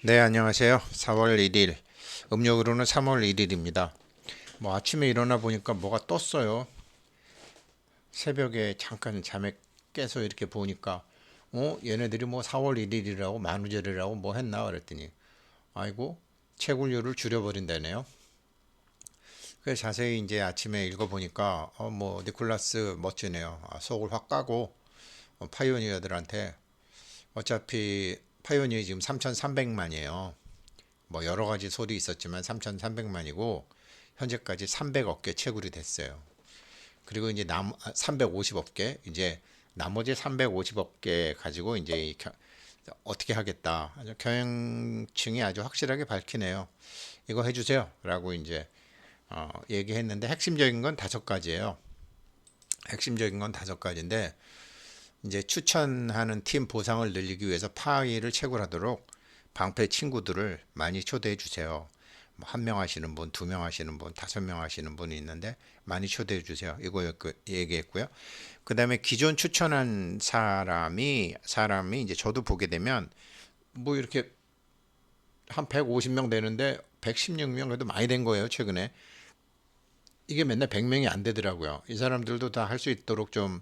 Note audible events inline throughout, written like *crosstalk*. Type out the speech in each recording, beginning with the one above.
네, 안녕하세요. 4월 1일. 음력으로는 3월 1일입니다. 뭐 아침에 일어나 보니까 뭐가 떴어요. 새벽에 잠깐 잠에 깨서 이렇게 보니까 어, 얘네들이 뭐 4월 1일이라고 만우절이라고 뭐 했나 그랬더니 아이고, 채굴률을 줄여 버린다네요. 그래서 자세히 이제 아침에 읽어 보니까 어, 뭐 니콜라스 멋지네요. 아, 속을 확 까고 어, 파이오니어들한테 어차피 파이오니어 지금 3,300만이에요. 뭐 여러 가지 소리 있었지만 3,300만이고 현재까지 300억 개 채굴이 됐어요. 그리고 이제 남 350억 개 이제 나머지 350억 개 가지고 이제 이 겨- 어떻게 하겠다. 아주 경영층이 아주 확실하게 밝히네요. 이거 해주세요라고 이제 어, 얘기했는데 핵심적인 건 다섯 가지예요. 핵심적인 건 다섯 가지인데 이제 추천하는 팀 보상을 늘리기 위해서 파이를 채굴하도록 방패 친구들을 많이 초대해 주세요. 뭐 한명 하시는 분, 두 명 하시는 분, 다섯 명 하시는 분이 있는데 많이 초대해 주세요. 이거 그 얘기했고요. 그 다음에 기존 추천한 사람이 사람이 이제 저도 보게 되면 뭐 이렇게 한 150명 되는데 116명 그래도 많이 된 거예요, 최근에. 이게 맨날 100명이 안 되더라고요. 이 사람들도 다 할 수 있도록 좀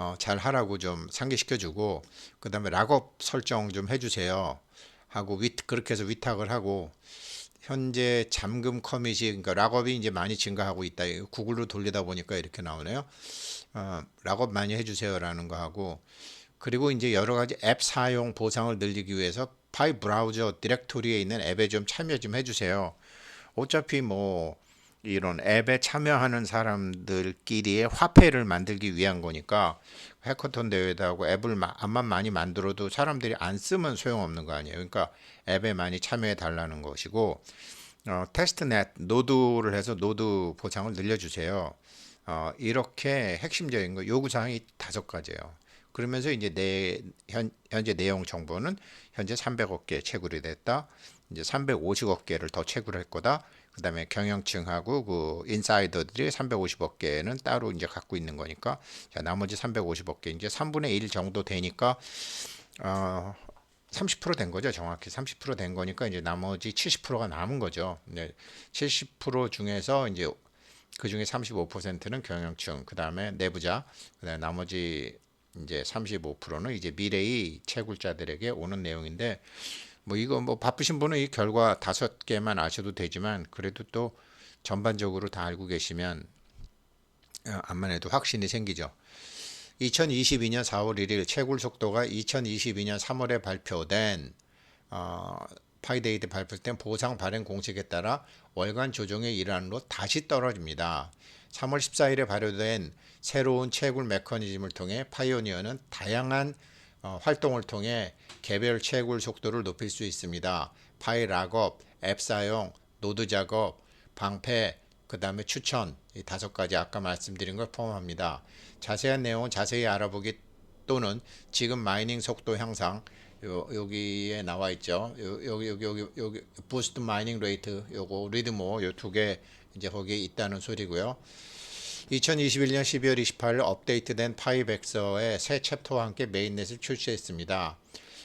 어, 잘 하라고 좀 상기시켜주고 그 다음에 락업 설정 좀 해주세요. 하고 위 그렇게 해서 위탁을 하고 현재 잠금 커밋이 그러니까 락업이 이제 많이 증가하고 있다. 구글로 돌리다 보니까 이렇게 나오네요. 어, 락업 많이 해주세요라는 거 하고 그리고 이제 여러 가지 앱 사용 보상을 늘리기 위해서 파이 브라우저 디렉토리에 있는 앱에 좀 참여 좀 해주세요. 어차피 뭐 이런 앱에 참여하는 사람들끼리의 화폐를 만들기 위한 거니까 해커톤 대회도 하고 앱을 마- 암만 많이 만들어도 사람들이 안 쓰면 소용없는 거 아니에요. 그러니까 앱에 많이 참여해 달라는 것이고 어, 테스트넷 노드를 해서 노드 보상을 늘려주세요. 어, 이렇게 핵심적인 거 요구 사항이 다섯 가지예요. 그러면서 이제 내 현, 현재 내용 정보는 현재 300억 개 채굴이 됐다. 이제 350억 개를 더 채굴할 거다. 그다음에 경영층하고 그 인사이더들이 350억 개는 따로 이제 갖고 있는 거니까 자, 나머지 350억 개 이제 3분의 1 정도 되니까 어 30%된 거죠. 정확히 30%된 거니까 이제 나머지 70%가 남은 거죠. 네, 70% 중에서 이제 그 중에 35%는 경영층, 그 다음에 내부자, 그 다음에 나머지 이제 35%는 이제 미래의 채굴자들에게 오는 내용인데 뭐 이거 뭐 바쁘신 분은 이 결과 다섯 개만 아셔도 되지만 그래도 또 전반적으로 다 알고 계시면 어, 암만 해도 확신이 생기죠. 2022년 4월 1일 채굴 속도가 2022년 3월에 발표된 어, 파이데이트 발표된 보상 발행 공식에 따라 월간 조정의 일환으로 다시 떨어집니다. 3월 14일에 발효된 새로운 채굴 메커니즘을 통해 파이오니어는 다양한 어, 활동을 통해 개별 채굴 속도를 높일 수 있습니다. 파일 락업, 앱 사용, 노드 작업, 방패, 그 다음에 추천 이 다섯 가지 아까 말씀드린 걸 포함합니다. 자세한 내용은 자세히 알아보기 또는 지금 마이닝 속도 향상 요, 여기에 나와 있죠. 요, 여기 여기 여기 여기 부스트 마이닝 레이트 요거 리드모 요 두 개 이제 거기에 있다는 소리고요. 2021년 12월 28일 업데이트된 파이백서의 새 챕터와 함께 메인넷을 출시했습니다.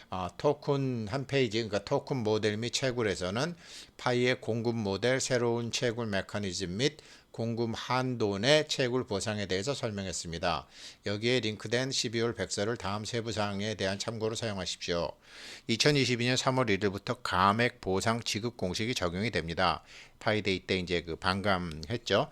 아, 토큰 한 페이지, 그러니까 토큰 모델 및 채굴에서는 파이의 공급 모델, 새로운 채굴 메커니즘 및 공급 한도 내 채굴 보상에 대해서 설명했습니다. 여기에 링크된 12월 백서를 다음 세부 사항에 대한 참고로 사용하십시오. 2022년 3월 1일부터 감액 보상 지급 공식이 적용이 됩니다. 파이데이 때 이제 그 반감했죠.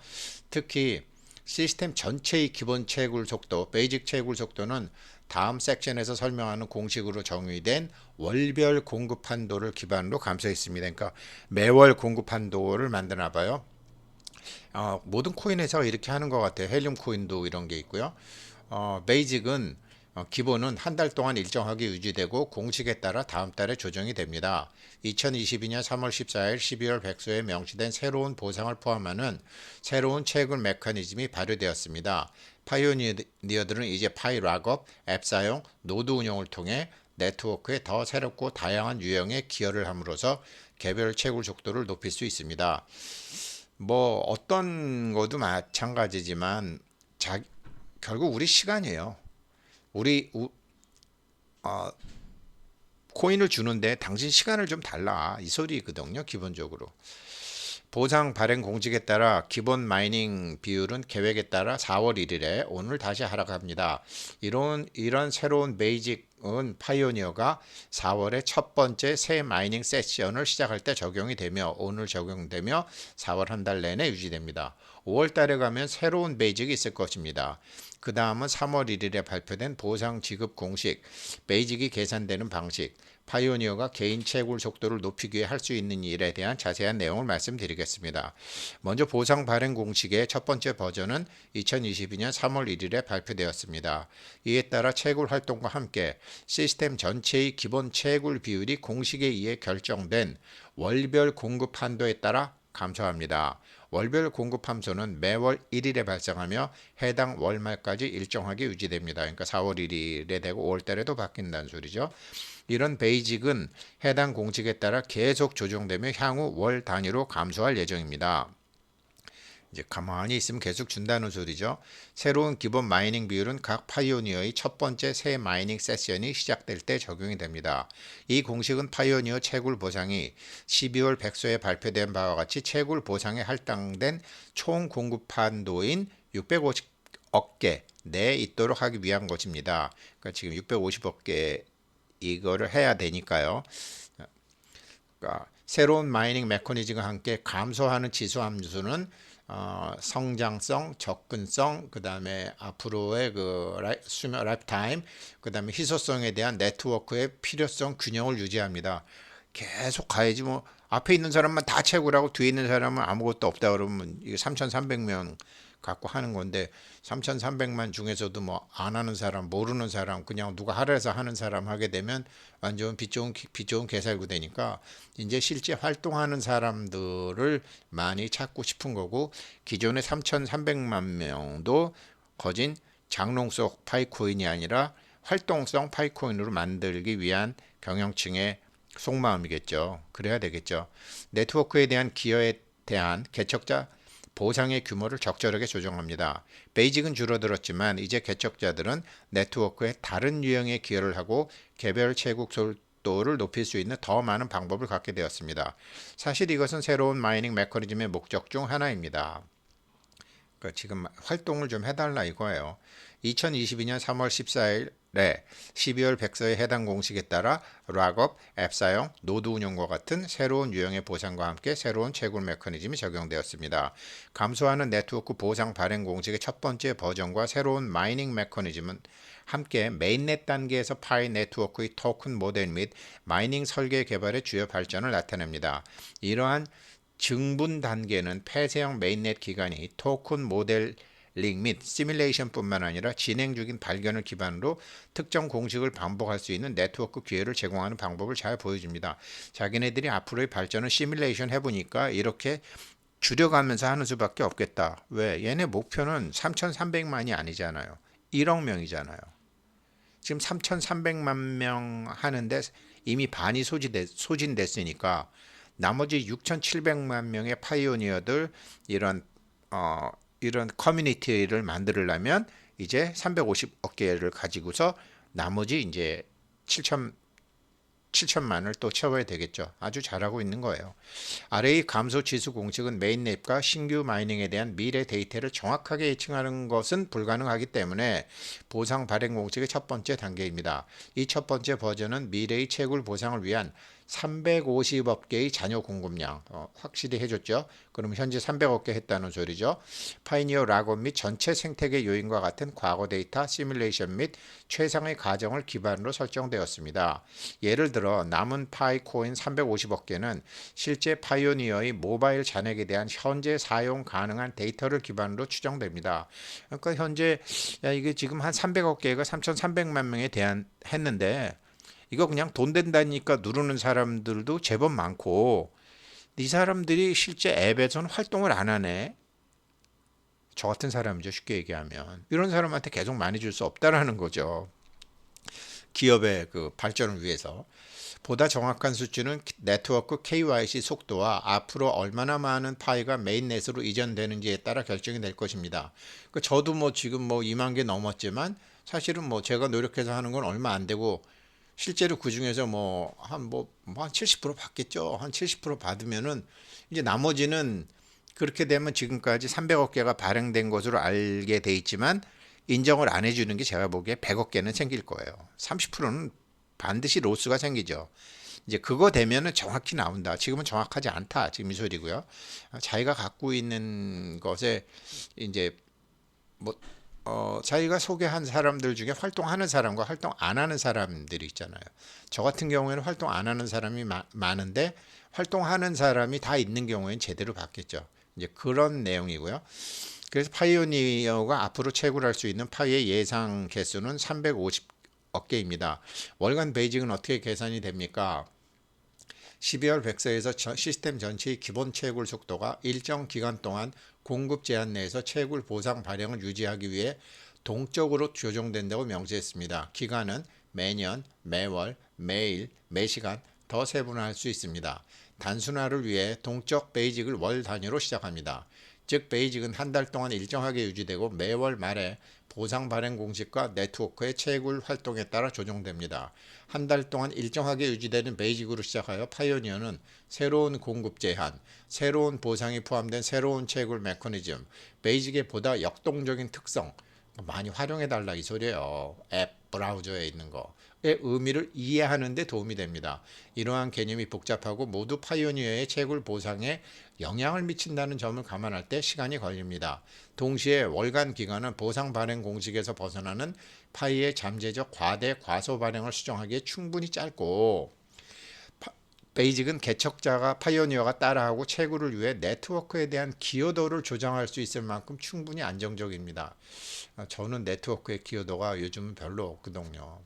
특히 시스템 전체의 기본 채굴 속도, 베이직 채굴 속도는 다음 섹션에서 설명하는 공식으로 정의된 월별 공급 한도를 기반으로 감소했습니다. 그러니까 매월 공급 한도를 만드나 봐요. 어, 모든 코인에서 이렇게 하는 것 같아요. 헬륨 코인도 이런 게 있고요. 어, 베이직은 어, 기본은 한 달 동안 일정하게 유지되고 공식에 따라 다음 달에 조정이 됩니다. 2022년 3월 14일 12월 백서에 명시된 새로운 보상을 포함하는 새로운 채굴 메커니즘이 발효되었습니다. 파이오니어들은 이제 파이 락업, 앱 사용, 노드 운영을 통해 네트워크에 더 새롭고 다양한 유형의 기여를 함으로써 개별 채굴 속도를 높일 수 있습니다. 뭐 어떤 것도 마찬가지지만 자, 결국 우리 시간이에요. 우리 우, 어, 코인을 주는데 당신 시간을 좀 달라 이 소리거든요 기본적으로 보상 발행 공직에 따라 기본 마이닝 비율은 계획에 따라 4월 1일에 오늘 다시 하락합니다. 이런 이런 새로운 베이직 은 파이오니어가 4월에 첫 번째 새 마이닝 세션을 시작할 때 적용이 되며 오늘 적용되며 4월 한 달 내내 유지됩니다. 5월 달에 가면 새로운 베이직이 있을 것입니다. 그 다음은 3월 1일에 발표된 보상 지급 공식, 베이직이 계산되는 방식, 파이오니어가 개인 채굴 속도를 높이기 위해 할 수 있는 일에 대한 자세한 내용을 말씀드리겠습니다. 먼저 보상 발행 공식의 첫 번째 버전은 2022년 3월 1일에 발표되었습니다. 이에 따라 채굴 활동과 함께 시스템 전체의 기본 채굴 비율이 공식에 의해 결정된 월별 공급 한도에 따라 감소합니다. 월별 공급 함수는 매월 1일에 발생하며 해당 월말까지 일정하게 유지됩니다. 그러니까 4월 1일에 되고 5월 달에도 바뀐다는 소리죠. 이런 베이직은 해당 공식에 따라 계속 조정되며 향후 월 단위로 감소할 예정입니다. 이제 가만히 있으면 계속 준다는 소리죠. 새로운 기본 마이닝 비율은 각 파이오니어의 첫 번째 새 마이닝 세션이 시작될 때 적용이 됩니다. 이 공식은 파이오니어 채굴 보상이 12월 백서에 발표된 바와 같이 채굴 보상에 할당된 총 공급 한도인 650억 개 내에 있도록 하기 위한 것입니다. 그러니까 지금 650억 개 이거를 해야 되니까요. 그러니까 새로운 마이닝 메커니즘과 함께 감소하는 지수 함수는 어, 성장성, 접근성, 그 다음에 앞으로의 그 라이, 수명 라이프 타임, 그 다음에 희소성에 대한 네트워크의 필요성 균형을 유지합니다. 계속 가야지 뭐 앞에 있는 사람만 다 채굴하고 뒤에 있는 사람은 아무것도 없다 그러면 이게 3,300명 갖고 하는 건데 3,300만 중에서도 뭐 안 하는 사람, 모르는 사람, 그냥 누가 하라해서 하는 사람 하게 되면 완전 빚 좋은 빚 좋은 개살구 되니까 이제 실제 활동하는 사람들을 많이 찾고 싶은 거고 기존의 3,300만 명도 거진 장롱 속 파이코인이 아니라 활동성 파이코인으로 만들기 위한 경영층의 속마음이겠죠. 그래야 되겠죠. 네트워크에 대한 기여에 대한 개척자 보상의 규모를 적절하게 조정합니다. 베이직은 줄어들었지만 이제 개척자들은 네트워크에 다른 유형의 기여를 하고 개별 채국 속도를 높일 수 있는 더 많은 방법을 갖게 되었습니다. 사실 이것은 새로운 마이닝 메커니즘의 목적 중 하나입니다. 그러니까 지금 활동을 좀 해달라 이거예요. 2022년 3월 14일 네, 12월 백서의 해당 공식에 따라 락업, 앱 사용, 노드 운영과 같은 새로운 유형의 보상과 함께 새로운 채굴 메커니즘이 적용되었습니다. 감소하는 네트워크 보상 발행 공식의 첫 번째 버전과 새로운 마이닝 메커니즘은 함께 메인넷 단계에서 파이 네트워크의 토큰 모델 및 마이닝 설계 개발의 주요 발전을 나타냅니다. 이러한 증분 단계는 폐쇄형 메인넷 기간이 토큰 모델 링 및 시뮬레이션뿐만 아니라 진행 중인 발견을 기반으로 특정 공식을 반복할 수 있는 네트워크 기회를 제공하는 방법을 잘 보여줍니다. 자기네들이 앞으로의 발전을 시뮬레이션 해보니까 이렇게 줄여가면서 하는 수밖에 없겠다. 왜? 얘네 목표는 3,300만이 아니잖아요. 1억 명이잖아요. 지금 3,300만 명 하는데 이미 반이 소진됐, 소진됐으니까 나머지 6,700만 명의 파이오니어들 이런 어, 이런 커뮤니티를 만들려면 이제 350억 개를 가지고서 나머지 이제 7천 7천만을 또 채워야 되겠죠. 아주 잘하고 있는 거예요. RA 감소 지수 공식은 메인넷과 신규 마이닝에 대한 미래 데이터를 정확하게 예측하는 것은 불가능하기 때문에 보상 발행 공식의 첫 번째 단계입니다. 이 첫 번째 버전은 미래의 채굴 보상을 위한 350억 개의 잔여 공급량 어, 확실히 해줬죠. 그럼 현재 300억 개 했다는 소리죠. 파이니어 락온 및 전체 생태계 요인과 같은 과거 데이터 시뮬레이션 및 최상의 가정을 기반으로 설정되었습니다. 예를 들어 남은 파이 코인 350억 개는 실제 파이오니어의 모바일 잔액에 대한 현재 사용 가능한 데이터를 기반으로 추정됩니다. 그러니까 현재 야 이게 지금 한 300억 개가 3,300만 명에 대한 했는데 이거 그냥 돈 된다니까 누르는 사람들도 제법 많고 이 사람들이 실제 앱에서는 활동을 안 하네. 저 같은 사람이죠. 쉽게 얘기하면 이런 사람한테 계속 많이 줄 수 없다라는 거죠. 기업의 그 발전을 위해서 보다 정확한 수치는 네트워크 KYC 속도와 앞으로 얼마나 많은 파이가 메인넷으로 이전되는지에 따라 결정이 될 것입니다. 그 저도 뭐 지금 뭐 2만 개 넘었지만 사실은 뭐 제가 노력해서 하는 건 얼마 안 되고 실제로 그 중에서 뭐 한 뭐 한 70% 받겠죠. 한 70% 받으면은 이제 나머지는 그렇게 되면 지금까지 300억 개가 발행된 것으로 알게 돼 있지만 인정을 안 해주는 게 제가 보기에 100억 개는 생길 거예요. 30%는 반드시 로스가 생기죠. 이제 그거 되면은 정확히 나온다. 지금은 정확하지 않다. 지금 이 소리고요. 자기가 갖고 있는 것에 이제 뭐 어, 자기가 소개한 사람들 중에 활동하는 사람과 활동 안 하는 사람들이 있잖아요. 저 같은 경우에는 활동 안 하는 사람이 마, 많은데 활동하는 사람이 다 있는 경우에는 제대로 받겠죠. 이제 그런 내용이고요. 그래서 파이오니어가 앞으로 채굴할 수 있는 파이의 예상 개수는 350억 개입니다. 월간 베이직은 어떻게 계산이 됩니까? 12월 백서에서 시스템 전체의 기본 채굴 속도가 일정 기간 동안 공급 제한 내에서 채굴 보상 발행을 유지하기 위해 동적으로 조정된다고 명시했습니다. 기간은 매년, 매월, 매일, 매시간 더 세분화할 수 있습니다. 단순화를 위해 동적 베이직을 월 단위로 시작합니다. 즉 베이직은 한 달 동안 일정하게 유지되고 매월 말에 보상 발행 공식과 네트워크의 채굴 활동에 따라 조정됩니다. 한 달 동안 일정하게 유지되는 베이직으로 시작하여 파이오니어는 새로운 공급 제한, 새로운 보상이 포함된 새로운 채굴 메커니즘, 베이직의 보다 역동적인 특성, 많이 활용해 달라 이 소리예요. 앱 브라우저에 있는 거의 의미를 이해하는 데 도움이 됩니다. 이러한 개념이 복잡하고 모두 파이오니어의 채굴 보상에 영향을 미친다는 점을 감안할 때 시간이 걸립니다. 동시에 월간 기간은 보상 발행 공식에서 벗어나는 파이의 잠재적 과대 과소 발행을 수정하기에 충분히 짧고 베이직은 개척자가 파이오니어가 따라하고 채굴을 위해 네트워크에 대한 기여도를 조정할 수 있을 만큼 충분히 안정적입니다. 저는 네트워크의 기여도가 요즘은 별로 없거든요.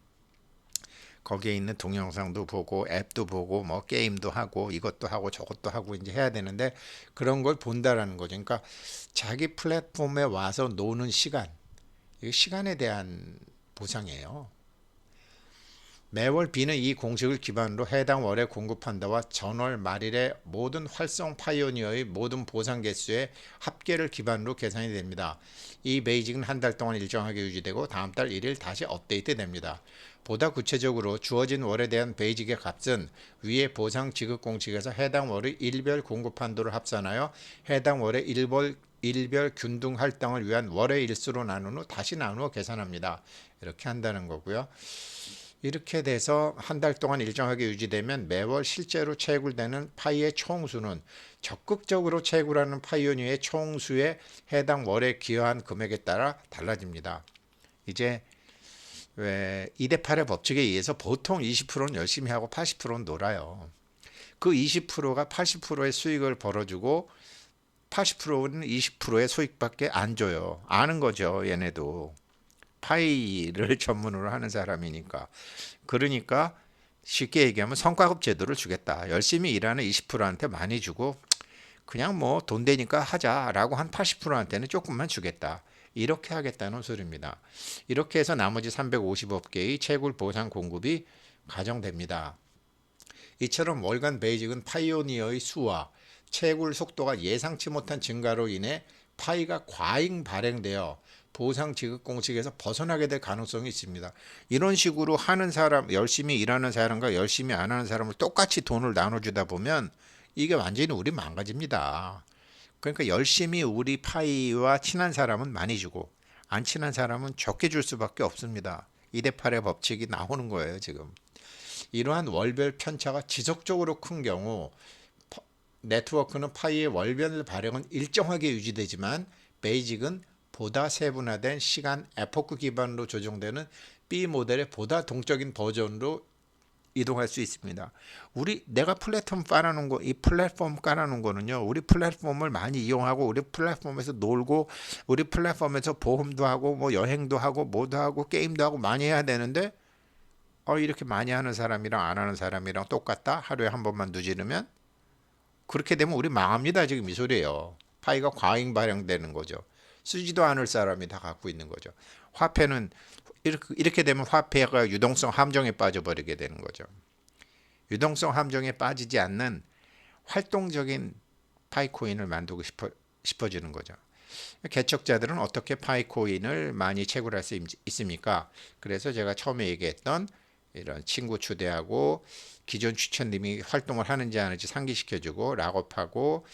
거기에 있는 동영상도 보고 앱도 보고 뭐 게임도 하고 이것도 하고 저것도 하고 이제 해야 되는데 그런 걸 본다라는 거죠. 그러니까 자기 플랫폼에 와서 노는 시간, 이 시간에 대한 보상이에요. 매월 B는 이 공식을 기반으로 해당 월에 공급한다와 전월 말일의 모든 활성 파이오니어의 모든 보상 개수의 합계를 기반으로 계산이 됩니다. 이 베이직은 한 달 동안 일정하게 유지되고 다음 달 1일 다시 업데이트 됩니다. 보다 구체적으로 주어진 월에 대한 베이직의 값은 위의 보상 지급 공식에서 해당 월의 일별 공급 한도를 합산하여 해당 월의 일벌 일별 균등 할당을 위한 월의 일수로 나눈 후 다시 나누어 계산합니다. 이렇게 한다는 거고요. 이렇게 돼서 한 달 동안 일정하게 유지되면 매월 실제로 채굴되는 파이의 총수는 적극적으로 채굴하는 파이오니의 총수에 해당 월에 기여한 금액에 따라 달라집니다. 이제 왜 2대 8의 법칙에 의해서 보통 20%는 열심히 하고 80%는 놀아요. 그 20%가 80%의 수익을 벌어주고 80%는 20%의 수익밖에 안 줘요. 아는 거죠, 얘네도. 파이를 *laughs* 전문으로 하는 사람이니까. 그러니까 쉽게 얘기하면 성과급 제도를 주겠다. 열심히 일하는 20%한테 많이 주고 그냥 뭐 돈 되니까 하자라고 한 80%한테는 조금만 주겠다. 이렇게 하겠다는 소리입니다. 이렇게 해서 나머지 350억 개의 채굴 보상 공급이 가정됩니다. 이처럼 월간 베이직은 파이오니어의 수와 채굴 속도가 예상치 못한 증가로 인해 파이가 과잉 발행되어 보상 지급 공식에서 벗어나게 될 가능성이 있습니다. 이런 식으로 하는 사람, 열심히 일하는 사람과 열심히 안 하는 사람을 똑같이 돈을 나눠주다 보면 이게 완전히 우리 망가집니다. 그러니까 열심히 우리 파이와 친한 사람은 많이 주고 안 친한 사람은 적게 줄 수밖에 없습니다. 2대 8의 법칙이 나오는 거예요, 지금. 이러한 월별 편차가 지속적으로 큰 경우 네트워크는 파이의 월별 발행은 일정하게 유지되지만 베이직은 보다 세분화된 시간 에포크 기반으로 조정되는 B 모델의 보다 동적인 버전으로 이동할 수 있습니다. 우리 내가 플랫폼 깔아놓은 거, 이 플랫폼 깔아놓은 거는요. 우리 플랫폼을 많이 이용하고 우리 플랫폼에서 놀고 우리 플랫폼에서 보험도 하고 뭐 여행도 하고 뭐도 하고 게임도 하고 많이 해야 되는데 어 이렇게 많이 하는 사람이랑 안 하는 사람이랑 똑같다. 하루에 한 번만 누지르면 그렇게 되면 우리 망합니다. 지금 이 소리예요. 파이가 과잉 발행되는 거죠. 쓰지도 않을 사람이 다 갖고 있는 거죠. 화폐는 이렇게, 되면 화폐가 유동성 함정에 빠져버리게 되는 거죠. 유동성 함정에 빠지지 않는 활동적인 파이코인을 만들고 싶어, 싶어지는 거죠. 개척자들은 어떻게 파이코인을 많이 채굴할 수 있습니까? 그래서 제가 처음에 얘기했던 이런 친구 초대하고 기존 추천님이 활동을 하는지 안 하는지 상기시켜주고 락업하고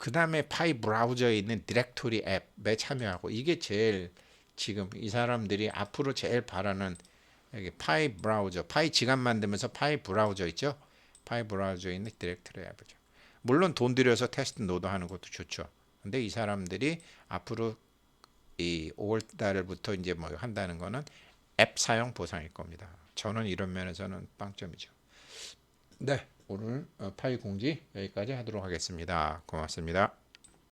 그 다음에 파이 브라우저에 있는 디렉토리 앱에 참여하고 이게 제일 지금 이 사람들이 앞으로 제일 바라는 여기 파이 브라우저 파이 지갑 만들면서 파이 브라우저 있죠? 파이 브라우저에 있는 디렉토리 앱이죠. 물론 돈 들여서 테스트 노드 하는 것도 좋죠. 근데 이 사람들이 앞으로 이 5월 달부터 이제 뭐 한다는 거는 앱 사용 보상일 겁니다. 저는 이런 면에서는 빵점이죠. 네 오늘 어, 파이 공지 여기까지 하도록 하겠습니다. 고맙습니다